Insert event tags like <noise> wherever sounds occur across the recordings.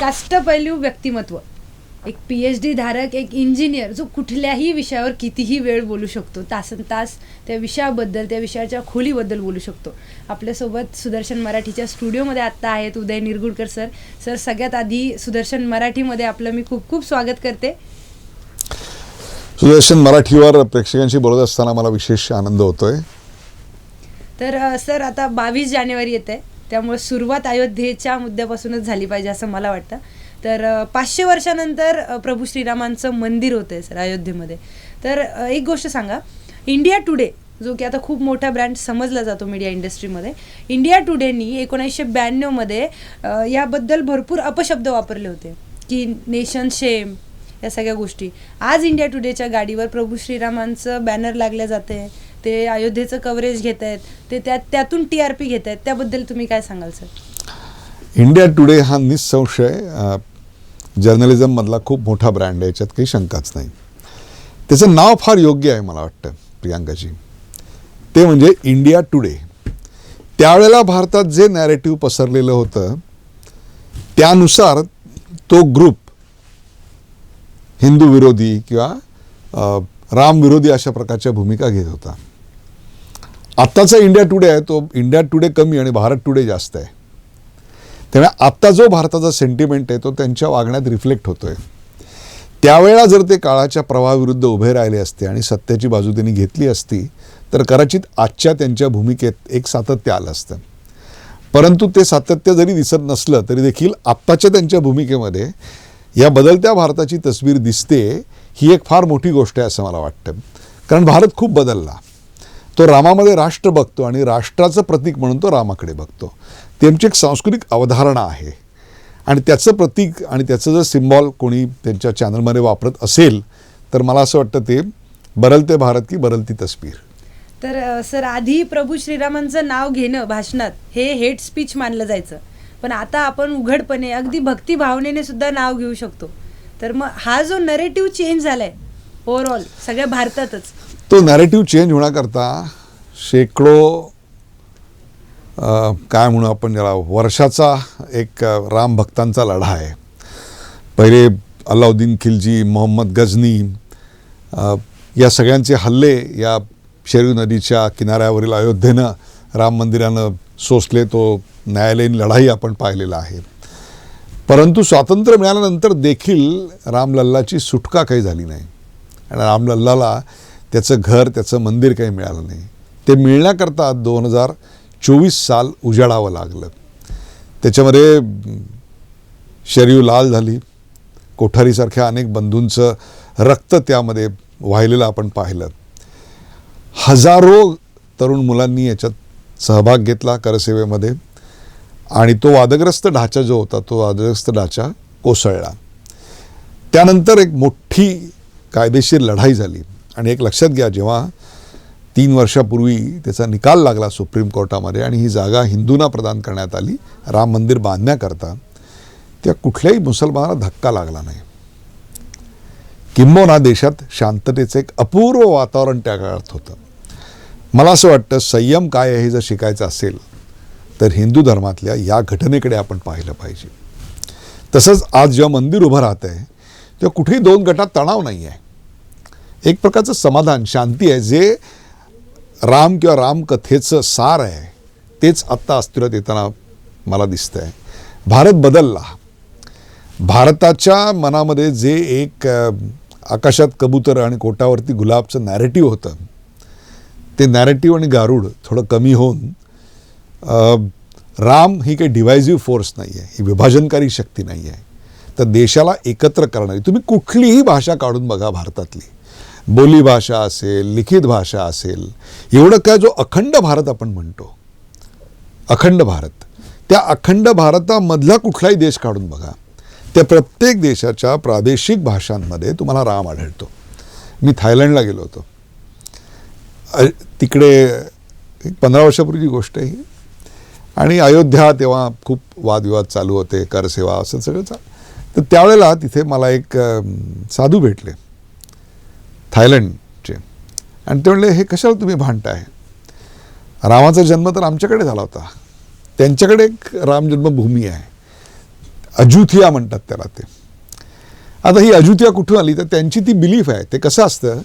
काष्टपैलू व्यक्तिमत्व. एक P H D धारक एक इंजिनियर जो कुठल्याही विषयावर कितीही वेळ बोलू शकतो. तासन तास त्या विषयाबद्दल त्या विषयाच्या खोलीबद्दल बोलू शकतो. आपल्यासोबत सुदर्शन मराठीच्या स्टुडिओमध्ये आत्ता आहेत उदय निरगुडकर सर. सर सगळ्यात आधी सुदर्शन मराठीमध्ये आपलं मी खूप खूप स्वागत करते. सुदर्शन मराठीवर प्रेक्षकांशी बोलत असताना मला विशेष आनंद होतोय. तर अ, सर आता बावीस जानेवारी येते त्यामुळे सुरुवात अयोध्येच्या मुद्द्यापासूनच झाली पाहिजे असं मला वाटतं. तर पाचशे वर्षानंतर प्रभू श्रीरामांचं मंदिर होतं आहे सर अयोध्येमध्ये. तर एक गोष्ट सांगा. इंडिया टुडे जो की आता खूप मोठा ब्रँड समजला जातो मीडिया इंडस्ट्रीमध्ये इंडिया टुडेनी एकोणीसशे ब्याण्णवमध्ये याबद्दल भरपूर अपशब्द वापरले होते. की नेशन शेम या सगळ्या गोष्टी. आज इंडिया टुडेच्या गाडीवर प्रभू श्रीरामांचं बॅनर लागले जाते ते अयोध्येचं कव्हरेज घेत आहेत ते त्या त्यातून टी आर पी घेत आहेत त्याबद्दल तुम्ही काय सांगाल सर इंडिया टुडे हा निसंशय जर्नलिझममधला खूप मोठा ब्रँड आहे याच्यात काही शंकाच नाही. त्याचं नाव फार योग्य आहे मला वाटतं प्रियांकाजी. ते म्हणजे इंडिया टुडे त्यावेळेला भारतात जे नॅरेटिव्ह पसरलेलं होतं त्यानुसार तो ग्रुप हिंदू विरोधी किंवा रामविरोधी राम विरोधी अशा प्रकारच्या भूमिका घेत होता. आत्ताचा इंडिया टुडे आहे तो इंडिया टुडे कमी आणि भारत टुडे जास्त आहे. त्यामुळे आत्ता जो भारताचा सेंटिमेंट आहे तो त्यांच्या वागण्यात रिफ्लेक्ट होतो आहे त्यावेळेला जर ते काळाच्या प्रवाहाविरुद्ध उभे राहिले असते आणि सत्याची बाजू त्यांनी घेतली असती तर कदाचित आजच्या त्यांच्या भूमिकेत एक सातत्य आलं असतं. परंतु ते सातत्य जरी दिसत नसलं तरी देखील आत्ताच्या त्यांच्या भूमिकेमध्ये या बदलत्या भारताची तस्वीर दिसते ही एक फार मोठी गोष्ट आहे असं मला वाटतं. कारण भारत खूप बदलला. तो रामामध्ये राष्ट्र बघतो आणि राष्ट्राचं प्रतीक म्हणून तो रामाकडे बघतो. त्यांची एक सांस्कृतिक अवधारणा आहे. आणि त्याचं प्रतीक आणि त्याचं जर सिम्बॉल कोणी त्यांच्या चॅनलमध्ये वापरत असेल तर मला असं वाटतं ते बरलते भारत की बरलती तस्वीर. तर सर आधी प्रभू श्रीरामांचं नाव घेणं भाषणात हे हेट स्पीच मानलं जायचं. पण आता आपण उघडपणे अगदी भक्ती भावनेने सुद्धा नाव घेऊ शकतो. तर मग हा जो नरेटिव्ह चेंज झालाय ओव्हरऑल सगळ्या भारतातच तो नॅरेटिव्ह चेंज होण्याकरता शेकडो काय म्हणू आपण ज्याला वर्षाचा एक राम भक्तांचा लढा आहे. पहिले अल्लाउद्दीन खिलजी मोहम्मद गझनी या सगळ्यांचे हल्ले या शेरू नदीच्या किनाऱ्यावरील अयोध्येनं राम मंदिरानं सोसले तो न्यायालयीन लढाई आपण पाहिलेला आहे. परंतु स्वातंत्र्य मिळाल्यानंतर देखील रामलल्लाची सुटका काही झाली नाही. आणि रामलल्लाला त्याचं घर त्याचं मंदिर काही मिळालं नाही. ते मिळण्याकरता दोन हजार चोवीस साल उजाडावं लागलं. त्याच्यामध्ये शरीर शरीव लाल झाली. कोठारीसारख्या अनेक बंधूंचं रक्त त्यामध्ये वाहिलेलं आपण पाहिलं. हजारो तरुण मुलांनी याच्यात सहभाग घेतला करसेवेमध्ये. आणि तो वादग्रस्त ढाचा जो होता तो वादग्रस्त ढाचा कोसळला. त्यानंतर एक मोठी कायदेशीर लढाई झाली. आणि एक लक्षात घ्या जेव्हा तीन वर्षापूर्वी त्याचा निकाल लागला सुप्रीम कोर्टामध्ये आणि ही जागा हिंदूंना प्रदान करण्यात आली राम मंदिर बांधण्याकरता त्या कुठल्याही मुसलमानाला धक्का लागला नाही. किंबहुना देशात शांततेचं एक अपूर्व वातावरण त्या काळात होतं. मला असं वाटतं संयम काय आहे हे जर शिकायचं असेल तर हिंदू धर्मातल्या या घटनेकडे आपण पाहिलं पाहिजे. तसंच आज जेव्हा मंदिर उभं राहत आहे तेव्हा कुठेही दोन गटात तणाव नाही आहे एक प्रकारचं समाधान शांती आहे जे राम किंवा रामकथेचं सार आहे. तेच आत्ता अस्तित्वात येताना मला दिसतं आहे भारत बदलला. भारताच्या मनामध्ये जे एक आकाशात कबूतर आणि कोटावरती गुलाबचं नॅरेटिव्ह होतं ते नॅरेटिव्ह आणि गारुड थोडं कमी होऊन राम ही काही डिवायझिव्ह फोर्स नाही आहे ही विभाजनकारी शक्ती नाही आहे तर देशाला एकत्र करणारी तुम्ही कुठलीही भाषा काढून बघा भारतातली. बोलीभाषा असेल लिखित भाषा असेल एवढं काय जो अखंड भारत आपण म्हणतो? अखंड भारत. त्या अखंड भारतामधला कुठलाही देश काढून बघा. त्या प्रत्येक देशाच्या प्रादेशिक भाषांमध्ये तुम्हाला राम आढळतो. मी थायलंडला गेलो होतो. तिकडे एक पंधरा वर्षापूर्वीची गोष्ट आहे ही. आणि अयोध्या तेव्हा खूप वादविवाद चालू होते करसेवा असं सगळं चा. तर त्यावेळेला तिथे मला एक साधू भेटले. थायलंडचे. आणि ते म्हणले हे कशाला तुम्ही भांडताय? रामाचा जन्म तर आमच्याकडे झाला होता. त्यांच्याकडे एक राम जन्मभूमी आहे. अजुथिया म्हणतात त्याला ते. आता ही अजुथिया कुठून आली? तर त्यांची ती बिलीफ आहे. ते कसं असतं?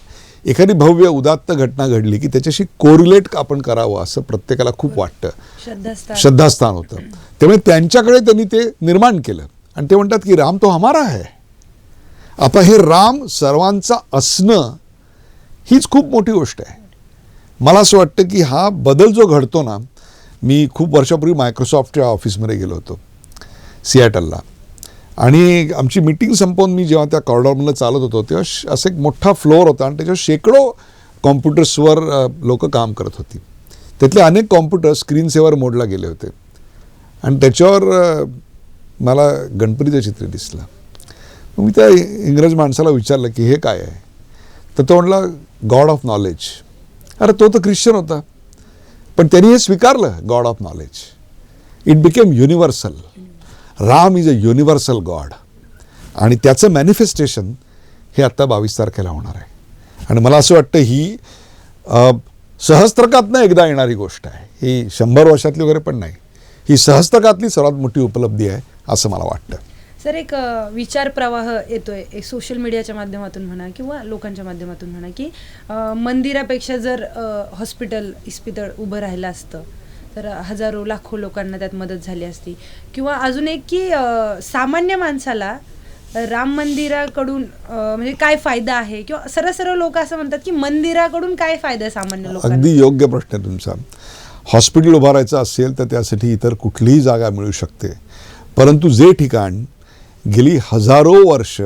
एखादी भव्य उदात्त घटना घडली की त्याच्याशी कोरिलेट आपण करावं असं प्रत्येकाला खूप वाटतं. श्रद्धास्थान होतं. त्यामुळे त्यांच्याकडे त्यांनी ते निर्माण केलं. आणि ते म्हणतात की राम तो हमारा है. आता हे राम सर्वांचा असणं हीच खूप मोठी गोष्ट आहे. मला असं वाटतं की हा बदल जो घडतो ना मी खूप वर्षापूर्वी मायक्रोसॉफ्टच्या ऑफिसमध्ये गेलो होतो सिॲटलला आणि आमची मीटिंग संपवून मी जेव्हा त्या कॉरिडॉरमधलं चालत होतो तेव्हा श- असं एक मोठा फ्लोअर होता आणि त्याच्यावर शेकडो कॉम्प्युटर्सवर लोक काम करत होती. त्यातले अनेक कॉम्प्युटर स्क्रीन सेवर मोडला गेले होते. आणि त्याच्यावर मला गणपतीचं चित्र दिसलं. मी त्या इंग्रज माणसाला विचारलं की हे काय आहे? तर तो म्हणला गॉड ऑफ नॉलेज अरे तो तर ख्रिश्चन होता. पण त्यांनी हे स्वीकारलं God of knowledge it became universal Ram is a universal God आणि त्याचं मॅनिफेस्टेशन हे आत्ता बावीस तारखेला होणार आहे. आणि मला असं वाटतं ही सहस्त्रकातनं एकदा येणारी गोष्ट आहे. ही शंभर वर्षातली वगैरे पण नाही. ही सहस्त्रकातली सर्वात मोठी उपलब्धी आहे असं मला वाटतं. सर एक विचार प्रवाह येतोय. एक सोशल मीडियाच्या माध्यमातून म्हणा किंवा लोकांच्या माध्यमातून म्हणा की मंदिरापेक्षा जर हॉस्पिटल इस्पितळ उभं राहिलं असतं तर हजारो लाखो लोकांना त्यात मदत झाली असती. किंवा अजून एक की सामान्य माणसाला राम मंदिराकडून म्हणजे काय फायदा आहे? किंवा सर्व सर्व लोक असं म्हणतात की मंदिराकडून काय फायदा आहे सामान्य लोक अगदी योग्य प्रश्न आहे तुमचा. हॉस्पिटल उभारायचं असेल तर त्यासाठी इतर कुठलीही जागा मिळू शकते. परंतु जे ठिकाण गेली हजारो वर्ष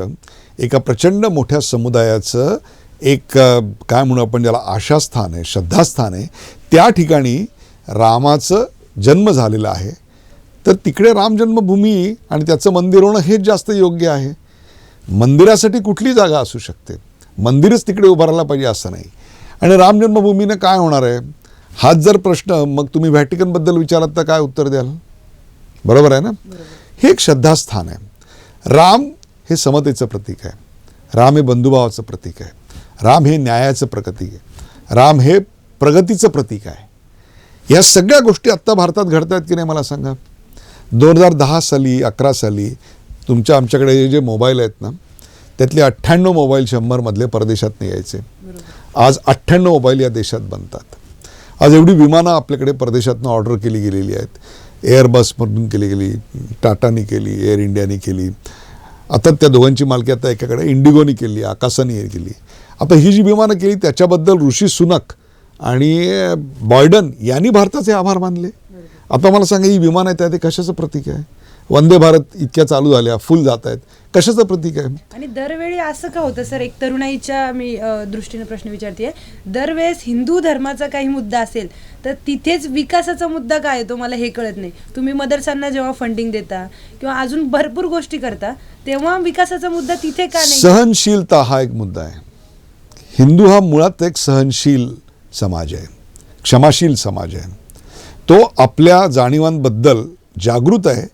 एका प्रचंड मोठ्या समुदायाचं एक काय म्हणू आपण ज्याला आशास्थान आहे श्रद्धास्थान आहे त्या ठिकाणी रामाचं जन्म झालेला आहे. तर तिकडे राम जन्मभूमी आणि त्याचं मंदिर होणं हेच जास्त योग्य आहे. मंदिरासाठी कुठली जागा असू शकते? मंदिरच तिकडे उभारायला पाहिजे असं नाही. आणि राम जन्मभूमीनं काय होणार आहे? हाच जर प्रश्न मग तुम्ही व्हॅटिकनबद्दल विचारात तर काय उत्तर द्याल? बरोबर आहे ना? हे एक श्रद्धास्थान आहे. राम हे समतेचं प्रतीक आहे. राम हे बंधुभावाचं प्रतीक आहे. राम हे न्यायाचं प्रतीक आहे. राम हे प्रगतीचं प्रतीक आहे. या सगळ्या गोष्टी आत्ता भारतात घडत आहेत की नाही मला सांगा? दोन हजार दहा साली अकरा साली तुमच्या आमच्याकडे जे जे मोबाईल आहेत ना त्यातले अठ्ठ्याण्णव मोबाईल शंभरमधले परदेशात यायचे आज अठ्ठ्याण्णव मोबाईल या देशात बनतात. आज एवढी विमानं आपल्याकडे परदेशातनं ऑर्डर केली गेलेली आहेत. एअरबसमधून केली गेली टाटानी केली एअर इंडियानी केली. आता त्या दोघांची मालकी आता एकाकडे इंडिगोनी केली आकाशाने केली. आता ही जी विमानं केली त्याच्याबद्दल ऋषी सुनक आणि बॉयडन यांनी भारताचे आभार मानले. आता मला सांगा ही विमान आहे त्या ते कशाचं प्रतीक आहे? वंदे भारत इतक्या चालू झाल्या फुल जात आहेत. कशाचं प्रतीक आहे? आणि दरवेळी असं का होतं सर? एक तरुणाईच्या मी दृष्टीने प्रश्न विचारते दरवेळेस हिंदू धर्माचा काही मुद्दा असेल तर तिथेच विकासाचा मुद्दा काय तो मला हे कळत नाही. तुम्ही मदरसांना जेव्हा फंडिंग देता किंवा अजून भरपूर गोष्टी करता तेव्हा विकासाचा मुद्दा तिथे का नाही? सहनशीलता हा एक मुद्दा आहे. हिंदू हा मुळात एक सहनशील समाज आहे क्षमाशील समाज आहे. तो आपल्या जाणीवांबद्दल जागृत आहे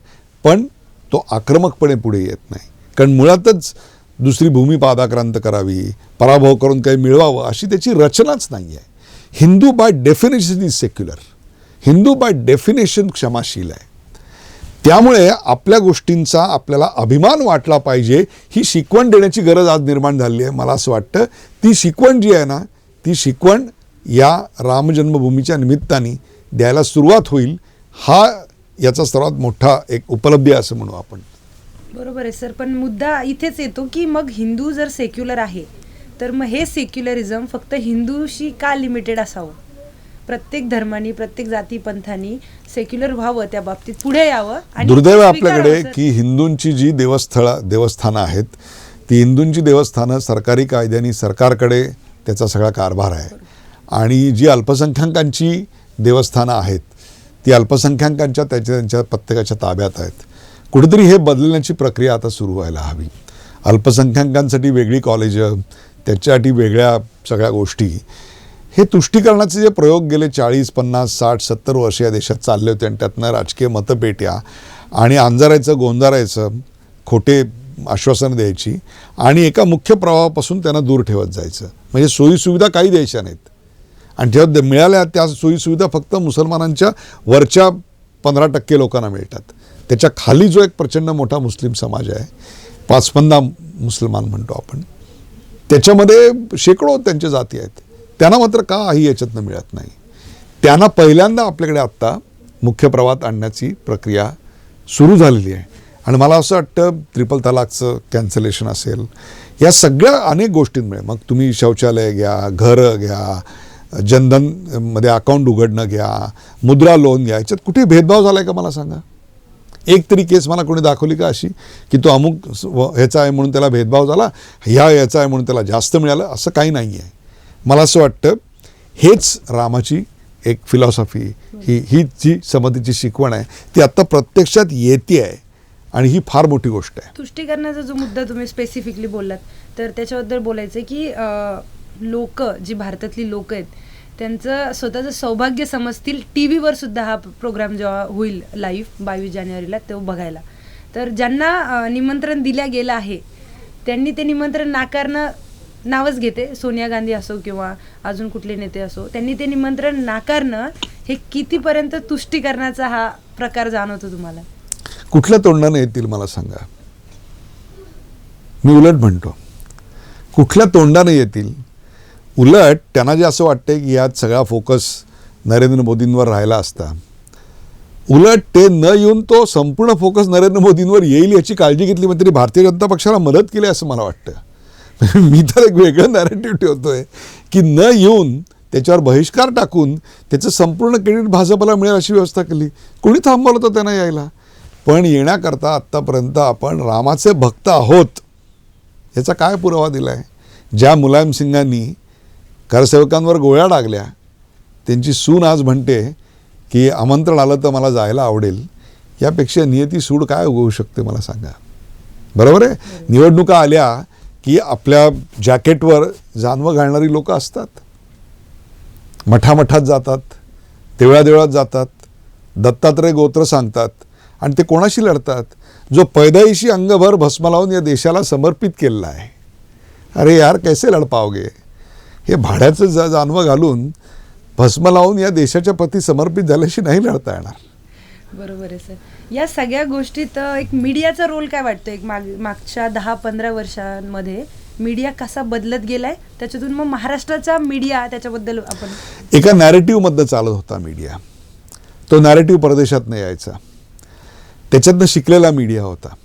पण तो आक्रमकपणे पुढे येत नाही. कारण मुळातच दुसरी भूमी पादाक्रांत करावी पराभव करून काही मिळवावं अशी त्याची रचनाच नाही आहे Hindu by definition is secular Hindu by definition क्षमाशील आहे. त्यामुळे आपल्या गोष्टींचा आपल्याला अभिमान वाटला पाहिजे ही शिकवण देण्याची गरज आज निर्माण झाली आहे मला असं वाटतं. ती शिकवण जी आहे ना ती शिकवण या रामजन्मभूमीच्या निमित्ताने द्यायला सुरुवात होईल. हा याचा सर्वात मोठा एक उपलब्धी असं म्हणू आपण. बरोबर आहे सर. पण मुद्दा इथेच येतो की मग हिंदू जर सेक्युलर आहे तर मग हे सेक्युलरिझम फक्त हिंदूशी का लिमिटेड असावं? प्रत्येक धर्मानी प्रत्येक जाती पंथांनी सेक्युलर व्हावं त्या बाबतीत पुढे यावं आणि दुर्दैव आपल्याकडे. की हिंदूंची जी देवस्थळं देवस्थानं आहेत ती हिंदूंची देवस्थानं सरकारी कायद्याने सरकारकडे त्याचा सगळा कारभार आहे. आणि जी अल्पसंख्याकांची देवस्थानं आहेत ती अल्पसंख्याकांच्या त्याच्या त्यांच्या प्रत्येकाच्या ताब्यात आहेत. कुठेतरी हे बदलण्याची प्रक्रिया आता सुरू व्हायला हवी. अल्पसंख्याकांसाठी वेगळी कॉलेजं त्याच्यासाठी वेगळ्या सगळ्या गोष्टी. हे तुष्टीकरणाचे जे प्रयोग गेले चाळीस पन्नास साठ सत्तर वर्ष या देशात चालले होते आणि त्यातनं राजकीय मतपेट्या आणि अंजारायचं गोंजारायचं खोटे आश्वासनं द्यायची आणि एका मुख्य प्रवाहापासून त्यांना दूर ठेवत जायचं. म्हणजे सोयीसुविधा काही द्यायच्या नाहीत. आणि जेव्हा मिळाल्या त्या सोयीसुविधा फक्त मुसलमानांच्या वरच्या पंधरा टक्के लोकांना मिळतात. त्याच्याखाली जो एक प्रचंड मोठा मुस्लिम समाज आहे पाचपन्ना मुसलमान म्हणतो आपण त्याच्यामध्ये शेकडो त्यांच्या जाती आहेत. त्यांना मात्र का ही याच्यातनं मिळत नाही? त्यांना पहिल्यांदा आपल्याकडे आत्ता मुख्य प्रवाहात आणण्याची प्रक्रिया सुरू झालेली आहे. आणि मला असं वाटतं ट्रिपल तलाकचं कॅन्सलेशन असेल या सगळ्या अनेक गोष्टींमुळे मग तुम्ही शौचालय घ्या घरं घ्या जनधनमध्ये अकाउंट उघडणं घ्या मुद्रा लोन घ्या याच्यात कुठे भेदभाव झाला आहे का मला सांगा? एक तरी केस मला कोणी दाखवली का अशी? की तो अमुक व- ह्याचा आहे म्हणून त्याला भेदभाव झाला ह्या याचा आहे म्हणून त्याला जास्त मिळालं असं काही नाही आहे मला असं वाटतं हेच रामाची एक फिलॉसॉफी ही ही जी समतीची शिकवण आहे ती आत्ता प्रत्यक्षात येते आहे. आणि ही फार मोठी गोष्ट आहे. तुष्टीकरणाचा जो मुद्दा तुम्ही स्पेसिफिकली बोललात तर त्याच्याबद्दल बोलायचं की की लोक जी भारतातली लोक आहेत त्यांचं स्वतःचं सौभाग्य समजतील टी व्हीवर सुद्धा हा प्रोग्राम जेव्हा होईल लाईव्ह बावीस जानेवारीला तो बघायला. तर ज्यांना निमंत्रण दिल्या गेलं आहे त्यांनी ते निमंत्रण नाकारणं नावच घेते. सोनिया गांधी असो किंवा अजून कुठले नेते असो त्यांनी ते निमंत्रण नाकारणं हे कितीपर्यंत तुष्टीकरणाचा हा प्रकार जाणवतो तुम्हाला? कुठल्या तोंडाने येतील मला सांगा? मी उलट म्हणतो. कुठल्या तोंडाने येतील? उलट त्यांना जे असं वाटते की यात सगळा फोकस नरेंद्र मोदींवर राहिला असता उलट ते न येऊन तो संपूर्ण फोकस नरेंद्र मोदींवर येईल याची काळजी घेतली म्हणजे तरी भारतीय जनता पक्षाला मदत केली असं मला वाटतं. <laughs> मी तर एक वेगळं नॅरेटिव्ह ठेवतोय की न येऊन त्याच्यावर बहिष्कार टाकून त्याचं संपूर्ण क्रेडिट भाजपला मिळेल अशी व्यवस्था केली. कोणी थांबवलं होतं त्यांना यायला? पण येण्याकरता आत्तापर्यंत आपण रामाचे भक्त आहोत याचा काय पुरावा दिला आहे ज्या मुलायमसिंगांनी करसेवकांवर गोळ्या टाकल्या त्यांची सून आज म्हणते की आमंत्रण आलं तर मला जायला आवडेल. यापेक्षा नियती सूड काय उगवू शकते मला सांगा. बरोबर आहे? निवडणुका आल्या की आपल्या जॅकेटवर जानवं घालणारी लोक असतात. मठामठात जातात देवळादेवळात जातात दत्तात्रय गोत्र सांगतात आणि ते कोणाशी लढतात? जो पैदाईशी अंगभर भस्म लावून या देशाला समर्पित केलेला आहे. अरे यार कैसे लढ पाओगे? हे भाड्याचं जा जानवं घालून भस्म लावून या देशाच्या प्रती समर्पित झाल्याशी नाही लढता येणार. बरोबर आहे सर. या सगळ्या गोष्टीत एक मीडियाचा रोल काय वाटतो एक माग मागच्या दहा पंधरा वर्षांमध्ये मीडिया कसा बदलत गेलाय? त्याच्यातून मग महाराष्ट्राचा मीडिया त्याच्याबद्दल आपण एका नॅरेटिव्हमधनं चालत होता मीडिया. तो नॅरेटिव्ह परदेशातनं यायचा. त्याच्यातनं शिकलेला मीडिया होता.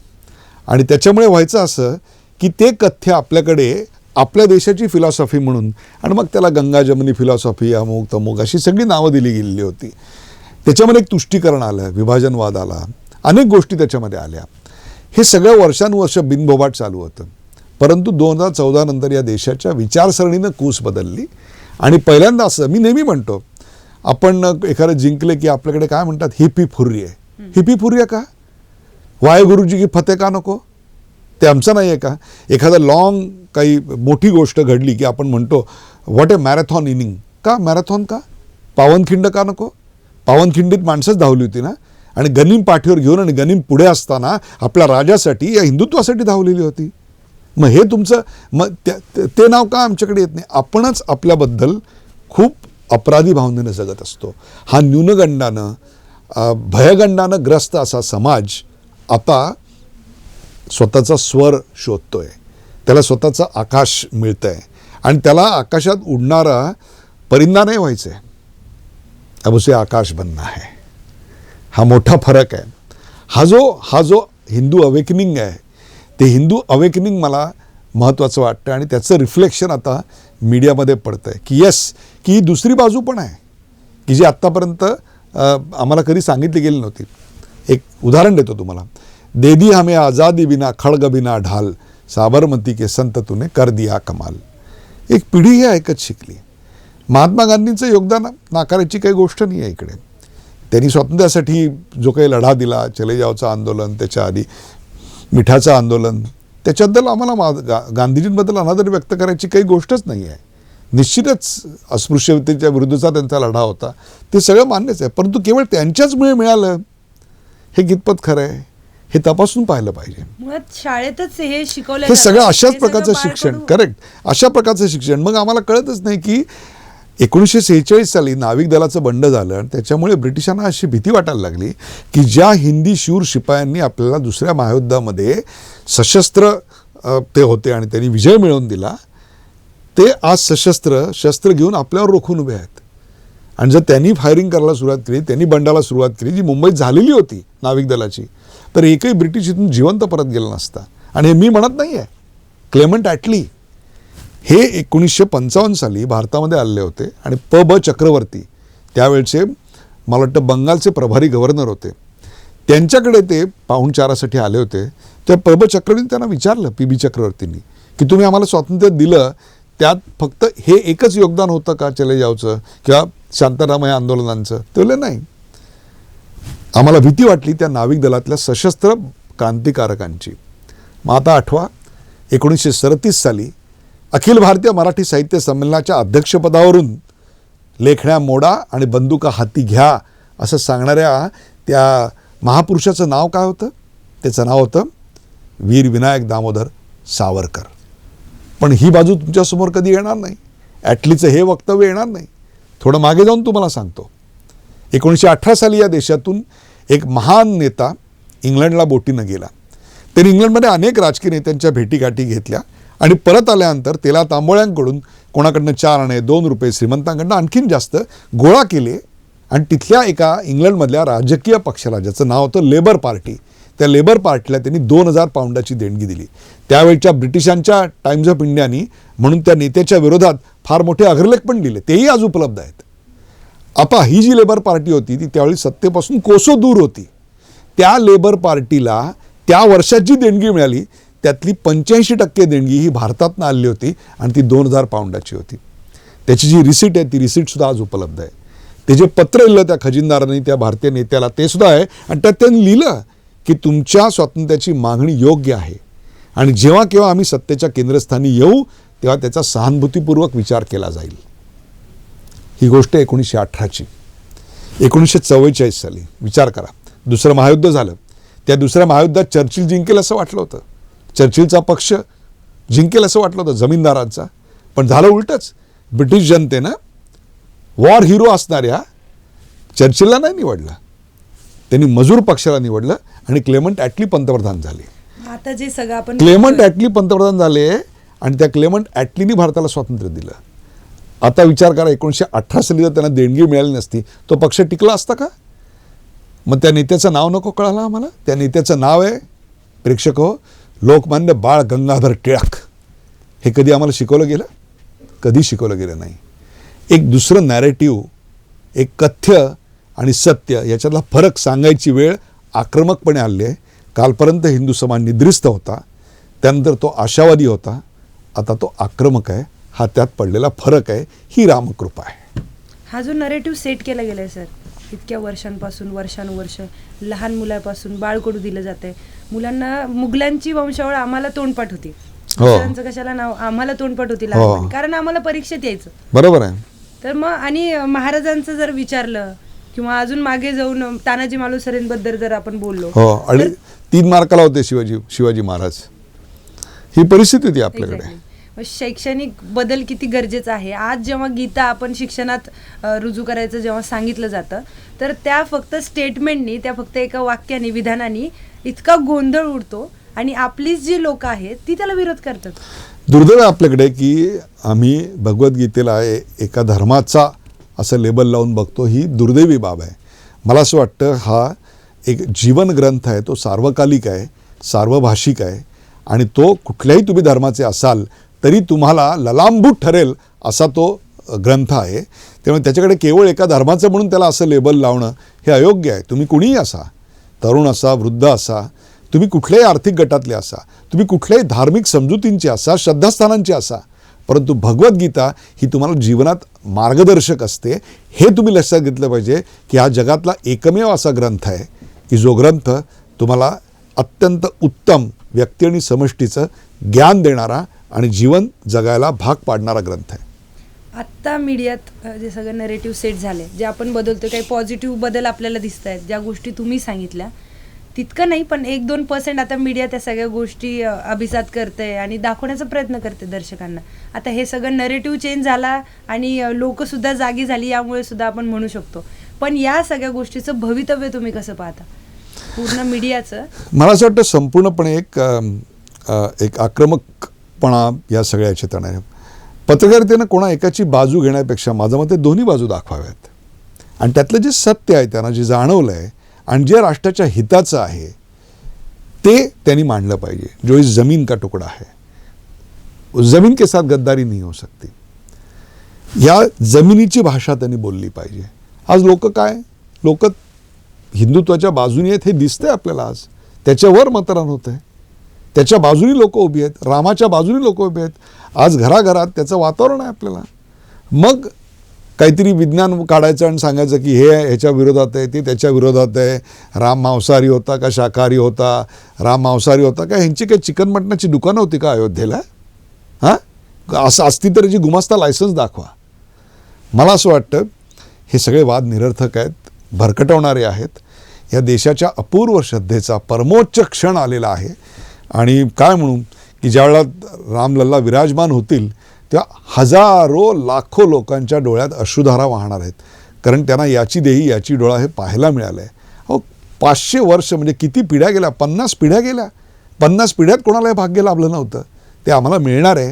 आणि त्याच्यामुळे व्हायचं असं की ते कथ्य आपल्याकडे आपल्या देशाची फिलॉसॉफी म्हणून. आणि मग त्याला गंगा जमनी फिलॉसॉफी अमुक तमुक अशी सगळी नावं दिली गेलेली होती. त्याच्यामध्ये एक तुष्टीकरण आलं विभाजनवाद आला अनेक गोष्टी त्याच्यामध्ये आल्या. हे सगळं वर्षानुवर्ष बिनबोबाट चालू होतं. परंतु दोन हजार चौदा नंतर या देशाच्या विचारसरणीनं कूस बदलली. आणि पहिल्यांदा असं मी नेहमी म्हणतो आपण एखादं जिंकले की आपल्याकडे काय म्हणतात हिपी फुर्री आहे. हिपी फुर्री का? वाय गुरुजी की फते का नको? ते आमचं नाही आहे का? एखादं लॉंग काही मोठी गोष्ट घडली की आपण म्हणतो व्हॉट ए मॅरेथॉन इनिंग का? मॅरेथॉन का? पावनखिंड का नको? पावनखिंडीत माणसंच धावली होती ना? आणि गनिम पाठीवर घेऊन आणि गनिम पुढे असताना आपल्या राजासाठी या हिंदुत्वासाठी धावलेली होती. मग हे तुमचं मग त्या- ते नाव का आमच्याकडे येत नाही? आपणच आपल्याबद्दल खूप अपराधी भावनेनं जगत असतो. हा न्यूनगंडानं भयगंडानं ग्रस्त असा समाज आता स्वतःचा स्वर शोधतोय. त्याला स्वतःचं आकाश मिळतं आहे आणि त्याला आकाशात उडणारा परिंदा नाही व्हायचं आहे अब उसे आकाश बनना आहे हा मोठा फरक आहे. हा जो हा जो हिंदू अवेकनिंग आहे ते हिंदू अवेकनिंग मला महत्त्वाचं वाटतं आणि त्याचं रिफ्लेक्शन आता मीडियामध्ये पडतं आहे की येस की ही दुसरी बाजू पण आहे. की जी आत्तापर्यंत आम्हाला कधी सांगितली गेली नव्हती. एक उदाहरण देतो तुम्हाला. देदी हमें आज़ादी बिना खड़ग बिना ढाल। साबरमती के संत तूने कर दिया कमाल। एक पिढी हे ऐकत शिकली। महात्मा गांधींचं योगदान नाकारायची काही गोष्ट नाही आहे इकडे. त्यांनी स्वातंत्र्यासाठी जो काही लढा दिला चले जावचं आंदोलन त्याच्या आधी मिठाचं आंदोलन त्याच्याबद्दल आम्हाला मा गा गांधीजींबद्दल अनादर व्यक्त करायची काही गोष्टच नाही आहे. निश्चितच अस्पृश्यतेच्या विरुद्धचा त्यांचा लढा होता. ते सगळं मान्यच आहे परंतु केवळ त्यांच्याचमुळे मिळालं. हे कितपत खरं आहे. हे तपासून पाहिलं पाहिजे. मुळात शाळेतच हे शिकवलं हे सगळं अशाच प्रकारचं शिक्षण करेक्ट अशा प्रकारचं शिक्षण. मग आम्हाला कळतच नाही की एकोणीसशे सेहेचाळीस साली नाविक दलाचं बंड झालं आणि त्याच्यामुळे ब्रिटिशांना अशी भीती वाटायला लागली की ज्या हिंदी शूर शिपायांनी आपल्याला दुसऱ्या महायुद्धामध्ये सशस्त्र ते होते आणि त्यांनी विजय मिळवून दिला ते आज सशस्त्र शस्त्र घेऊन आपल्यावर रोखून उभे आहेत. आणि जर त्यांनी फायरिंग करायला सुरुवात केली त्यांनी बंडाला सुरुवात केली जी मुंबईत झालेली होती नाविक दलाची तर एकही ब्रिटिश इथून जिवंत परत गेला नसता. आणि हे मी म्हणत नाही आहे क्लेमंट ॲटली हे एकोणीसशे पंचावन्न साली भारतामध्ये आले होते आणि प ब चक्रवर्ती त्यावेळचे मला वाटतं बंगालचे प्रभारी गव्हर्नर होते. त्यांच्याकडे ते पाहुणचारासाठी आले होते. त्या प ब चक्रवर्तीने त्यांना विचारलं पी बी चक्रवर्तींनी की तुम्ही आम्हाला स्वातंत्र्य दिलं त्यात फक्त हे एकच योगदान होतं का चले जावचं किंवा शांतरामय आंदोलनांचं. ते नाही. आम्हाला भीती वाटली त्या नाविक दलातल्या सशस्त्र क्रांतिकारकांची. मग आता आठवा एकोणीसशे सदतीस साली अखिल भारतीय मराठी साहित्य संमेलनाच्या अध्यक्षपदावरून लेखण्या मोडा आणि बंदुका हाती घ्या असं सांगणाऱ्या त्या महापुरुषाचं नाव काय होतं? त्याचं नाव होतं वीर विनायक दामोदर सावरकर. पण ही बाजू तुमच्यासमोर कधी येणार नाही. ॲटलीचं हे वक्तव्य येणार नाही. थोडं मागे जाऊन तुम्हाला सांगतो. एकोणीसशे अठरा साली या देशातून एक महान नेता इंग्लंडला बोटीनं गेला. त्यांनी इंग्लंडमध्ये अनेक राजकीय नेत्यांच्या भेटीगाठी घेतल्या आणि परत आल्यानंतर तेला तांबोळ्यांकडून कोणाकडनं चार आणे दोन रुपये श्रीमंतांकडनं आणखीन जास्त गोळा केले आणि तिथल्या एका इंग्लंडमधल्या राजकीय पक्षाला ज्याचं नाव होतं लेबर पार्टी. त्या लेबर पार्टीला त्यांनी दोन हजार पाऊंडाची देणगी दिली. त्यावेळच्या ब्रिटिशांच्या टाइम्स ऑफ इंडियानी म्हणून त्या नेत्याच्या विरोधात फार मोठे अग्रलेख पण दिले तेही आज उपलब्ध आहेत. आपा ही जी लेबर पार्टी होती ती त्यावेळी सत्तेपासून कोसो दूर होती. त्या लेबर पार्टीला त्या वर्षात जी देणगी मिळाली. त्यातली पंच्याऐंशी टक्के देणगी ही भारतातनं आली होती आणि ती दोन हजार पाऊंडाची होती. त्याची जी रिसिट आहे ती रिसिटसुद्धा आज उपलब्ध आहे. ते जे पत्र लिहिलं त्या खजिनदारांनी त्या भारतीय नेत्याला ते सुद्धा आहे. आणि त्यात त्यांनी लिहिलं की तुमच्या स्वातंत्र्याची मागणी योग्य आहे. आणि जेव्हा केव्हा आम्ही सत्तेच्या केंद्रस्थानी येऊ तेव्हा त्याचा सहानुभूतीपूर्वक विचार केला जाईल. ही गोष्ट एकोणीसशे अठराची. एकोणीसशे चव्वेचाळीस साली. विचार करा. दुसरं महायुद्ध झालं. त्या दुसऱ्या महायुद्धात चर्चिल जिंकेल असं वाटलं होतं. चर्चिलचा पक्ष जिंकेल असं वाटलं होतं जमीनदारांचा. पण झालं उलटंच. ब्रिटिश जनतेनं वॉर हिरो असणाऱ्या चर्चिलला नाही निवडलं. त्यांनी मजूर पक्षाला निवडलं. आणि क्लेमंट ॲटली पंतप्रधान झाले. आता जे सगळं आपण क्लेमंट ॲटली पंतप्रधान झाले आणि त्या क्लेमंट ॲटलीनी भारताला स्वातंत्र्य दिलं. आता विचार करा एकोणीसशे अठरा साली जर त्यांना देणगी मिळाली नसती तो पक्ष टिकला असता का? मग त्या नेत्याचं नाव नको कळालं आम्हाला? त्या नेत्याचं नाव आहे प्रेक्षक हो लोकमान्य बाळ गंगाधर टिळक. हे कधी आम्हाला शिकवलं गेलं? कधी शिकवलं गेलं नाही. एक दुसरं नॅरेटिव्ह एक कथ्य आणि सत्य याच्यातला फरक सांगायची वेळ आक्रमकपणे आली आहे. कालपर्यंत हिंदू समाज निद्रिस्त होता. त्यानंतर तो आशावादी होता. आता तो आक्रमक आहे. हा त्यात पडलेला फरक आहे. ही रामकृपा आहे. हा जो नरेटिव्ह सेट केला गेलाय सर इतक्या वर्षांपासून वर्षानुवर्ष लहान मुलापासून बाळकडू दिलं जाते मुलांना मुघलांची वंशावळ आम्हाला तोंडपाठ होती. हो. दुसऱ्यांचं कशाला नाव? आम्हाला तोंडपाठ होती लहानपणी. कारण आम्हाला परीक्षेत यायचं. बरोबर आहे. तर मग आणि महाराजांचं जर विचारलं किंवा अजून मागे जाऊन तानाजी मालुसरेंबद्दल जर आपण बोललो हो आणि तीन मार्काला होते शिवाजी शिवाजी महाराज. ही परिस्थिती होती आपल्याकडे. शैक्षणिक बदल किती गरजेचा आहे? आज जेव्हा गीता आपण शिक्षणात रुजू करायचं जेव्हा सांगितलं जातं तर त्या फक्त स्टेटमेंटनी त्या फक्त एका वाक्याने विधानाने इतका गोंधळ उडतो आणि आपलीच जी लोक आहेत ती त्याला विरोध करतात. दुर्दैव आपल्याकडे की आम्ही भगवद्गीतेला एका धर्माचा असं लेबल लावून बघतो ही दुर्दैवी बाब आहे. मला असं वाटतं हा एक जीवन ग्रंथ आहे तो सार्वकालिक आहे सार्वभाषिक आहे आणि तो कुठल्याही तुम्ही धर्माचे असाल तरी तुम्हाला ललांबूत ठरेल असा तो ग्रंथ आहे. त्यामुळे त्याच्याकडे केवळ एका धर्माचं म्हणून त्याला असं लेबल लावणं हे अयोग्य आहे. तुम्ही कुणीही असा तरुण असा वृद्ध असा तुम्ही कुठल्याही आर्थिक गटातले असा तुम्ही कुठल्याही धार्मिक समजुतींचे असा श्रद्धास्थानांचे असा परंतु भगवद्गीता ही तुम्हाला जीवनात मार्गदर्शक असते. हे तुम्ही लक्षात घेतलं पाहिजे की हा जगातला एकमेव असा ग्रंथ आहे की जो ग्रंथ तुम्हाला अत्यंत उत्तम व्यक्ती आणि समष्टीचं ज्ञान देणारा आणि जीवन जगायला भाग पाडणारा ग्रंथ आहे. आत्ता मीडियात जे सगळं नरेटिव्ह सेट झाले जे आपण बदलतो काही पॉझिटिव्ह बदल आपल्याला दिसत आहेत ज्या गोष्टी तुम्ही सांगितल्या तितकं नाही पण एक दोन पर्सेंट आता मीडिया त्या सगळ्या गोष्टी अभिजात करते आणि दाखवण्याचा प्रयत्न करते दर्शकांना. आता हे सगळं नरेटिव्ह चेंज झाला आणि लोकसुद्धा जागी झाली यामुळे सुद्धा आपण म्हणू शकतो. पण या सगळ्या गोष्टीचं भवितव्य तुम्ही कसं पाहता? पूर्ण मीडियाचं मला असं वाटतं संपूर्णपणे एक एक आक्रमकपणा या सगळ्या याच्यात आहे. पत्रकारितेनं कोणा एकाची बाजू घेण्यापेक्षा माझं मते दोन्ही बाजू दाखवाव्यात. आणि त्यातलं जे सत्य आहे त्यांना जे जाणवलं आहे आणि जे राष्ट्राच्या हिताचं आहे ते त्यांनी मांडलं पाहिजे. जो इस जमीन का तुकडा है. उस जमीन के साथ गद्दारी नहीं हो सकती. या जमिनीची भाषा त्यांनी बोलली पाहिजे. आज लोक काय? लोक हिंदुत्वाच्या बाजूने आहेत हे दिसतंय आपल्याला आज. त्याच्यावर मतदान होतं आहे त्याच्या बाजूनी लोक उभी आहेत. रामाच्या बाजूनी लोक उभी आहेत. आज घराघरात त्याचं वातावरण आहे आपल्याला. मग काहीतरी विज्ञान काढायचं आणि सांगायचं की हे ह्याच्या विरोधात आहे ते त्याच्या विरोधात आहे. राम मांसाहारी होता का शाकाहारी होता? राम मांसाहारी होता का? ह्यांची काही चिकन मटणाची दुकानं होती का अयोध्येला? हां? असं असती तर जी गुमास्ता लायसन्स दाखवा. मला असं वाटतं हे सगळे वाद निरर्थक आहेत भरकटवणारे आहेत. या देशाच्या अपूर्व श्रद्धेचा परमोच्च क्षण आलेला आहे. आणि काय म्हणू की ज्यावेळेला रामलल्ला विराजमान होतील त्या हजारो लाखो लोकांच्या डोळ्यात अश्रुधारा वाहणार आहेत. कारण त्यांना याची देही याची डोळा हे पाहायला मिळालं आहे अहो पाचशे वर्ष म्हणजे किती पिढ्या गेल्या? पन्नास पिढ्या गेल्या? पन्नास पिढ्यात कोणाला हे भाग्य लाभलं नव्हतं. ते आम्हाला मिळणार आहे.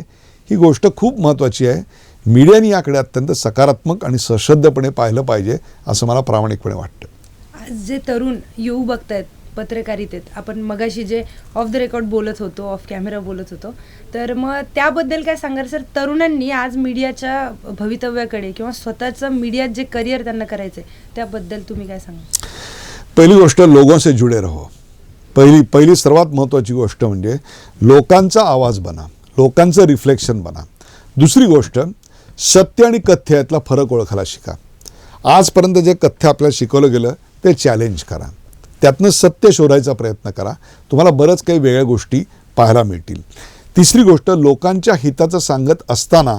ही गोष्ट खूप महत्त्वाची आहे. मीडियाने याकडे अत्यंत सकारात्मक आणि सश्रद्धपणे पाहिलं पाहिजे असं मला प्रामाणिकपणे वाटतं. आज जे तरुण येऊ बघतायत पत्रकारितेत. आपण मगाशी जे ऑफ द रेकॉर्ड बोलत होतो ऑफ कॅमेरा बोलत होतो तर मग त्याबद्दल काय सांगाल? सर तरुणांनी आज मीडियाच्या भवितव्याकडे किंवा स्वतःचं मीडियात जे करिअर त्यांना करायचं आहे त्याबद्दल तुम्ही काय सांगा पहिली गोष्ट लोगों से जुडे रहो. पहिली पहिली सर्वात महत्त्वाची गोष्ट म्हणजे लोकांचा आवाज बना लोकांचं रिफ्लेक्शन बना. दुसरी गोष्ट सत्य आणि कथ्य यातला फरक ओळखायला शिका. आजपर्यंत जे कथ्य आपल्याला शिकवलं गेलं ते चॅलेंज करा. त्यातनं सत्य शोधायचा प्रयत्न करा. तुम्हाला बरंच काही वेगळ्या गोष्टी पाहायला मिळतील. तिसरी गोष्ट लोकांच्या हिताचं सांगत असताना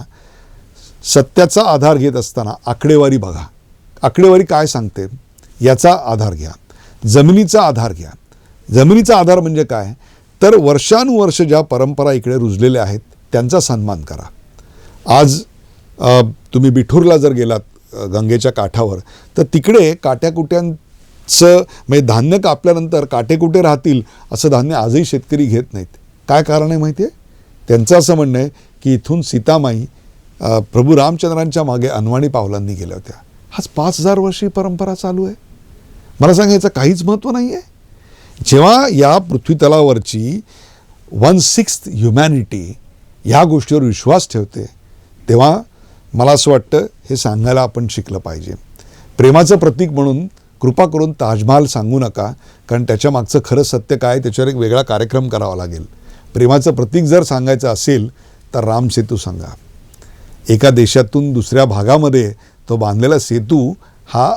सत्याचा आधार घेत असताना आकडेवारी बघा. आकडेवारी काय सांगते? याचा आधार घ्या. जमिनीचा आधार घ्या. जमिनीचा आधार म्हणजे काय? तर वर्षानुवर्ष ज्या परंपरा इकडे रुजलेल्या आहेत त्यांचा सन्मान करा. आज तुम्ही बिठूरला जर गेलात गंगेच्या काठावर तर तिकडे चं म्हणजे धान्य कापल्यानंतर काटेकुटे राहतील असं धान्य आजही शेतकरी घेत नाहीत. काय कारण आहे माहिती आहे? त्यांचं असं म्हणणं आहे की इथून सीतामाई प्रभू रामचंद्रांच्या मागे अनवाणी पावलांनी गेल्या होत्या. आज पाच हजार वर्षी परंपरा चालू आहे. मला सांगा याचं काहीच महत्त्व नाही आहे? जेव्हा या पृथ्वीतलावरची वन सिक्स्थ ह्युमॅनिटी ह्या गोष्टीवर विश्वास ठेवते तेव्हा मला असं वाटतं हे सांगायला आपण शिकलं पाहिजे. प्रेमाचं प्रतीक म्हणून कृपा करून ताजमहाल सांगू नका कारण त्याच्या मागचं खरं सत्य काय त्याच्यावर एक वेगळा कार्यक्रम करावा लागेल. प्रेमाचं प्रतीक जर सांगायचं असेल तर राम सेतू सांगा. एका देशातून दुसऱ्या भागामध्ये तो बांधलेला सेतू हा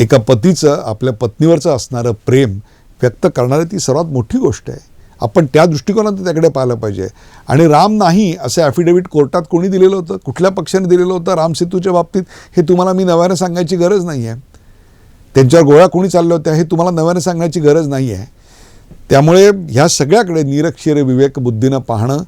एका पतीचं आपल्या पत्नीवरचं असणारं प्रेम व्यक्त करणारी ती सर्वात मोठी गोष्ट आहे. आपण त्या दृष्टिकोनात त्याकडे पाहिलं पाहिजे. आणि राम नाही असे ॲफिडेव्हिट कोर्टात कोणी दिलेलं होतं? कुठल्या पक्षाने दिलेलं होतं राम सेतूच्या बाबतीत? हे तुम्हाला मी नव्यानं सांगायची गरज नाही आहे त्यांच्यावर गोळ्या कोणी चालल्या होत्या हे तुम्हाला नव्याने सांगण्याची गरज नाही आहे. त्यामुळे ह्या सगळ्याकडे निरक्षीर विवेक बुद्धीनं पाहणं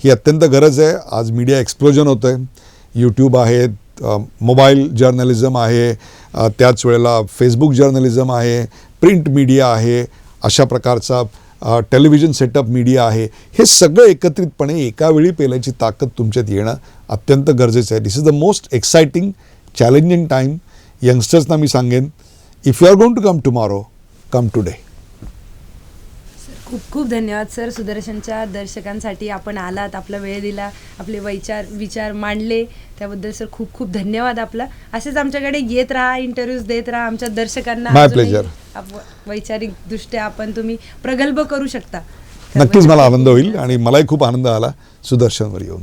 ही अत्यंत गरज आहे. आज मीडिया एक्सप्लोजन होतं आहे यूट्यूब आहेत मोबाईल जर्नलिझम आहे त्याच वेळेला फेसबुक जर्नलिझम आहे प्रिंट मीडिया आहे अशा प्रकारचा टेलिव्हिजन सेटअप मीडिया आहे. हे सगळं एकत्रितपणे एकावेळी पेलायची ताकद तुमच्यात येणं अत्यंत गरजेचं आहे. This is the most exciting challenging time यंगस्टर्सना मी सांगेन if you are going to come tomorrow come today खूप खूप धन्यवाद सर. सुदर्शनच्या दर्शकांसाठी आपण आलात आपला वेळ दिला आपले वैचार विचार मांडले. त्याबद्दल सर खूप खूप धन्यवाद आपला. असेच आमच्याकडे येत राहा इंटरव्ह्यूज देत राहा. आमच्या दर्शकांना वैचारिक दृष्ट्या आपण तुम्ही प्रगल्भ करू शकता. नक्कीच मला आनंद होईल आणि मलाही खूप आनंद आला सुदर्शनवर येऊन.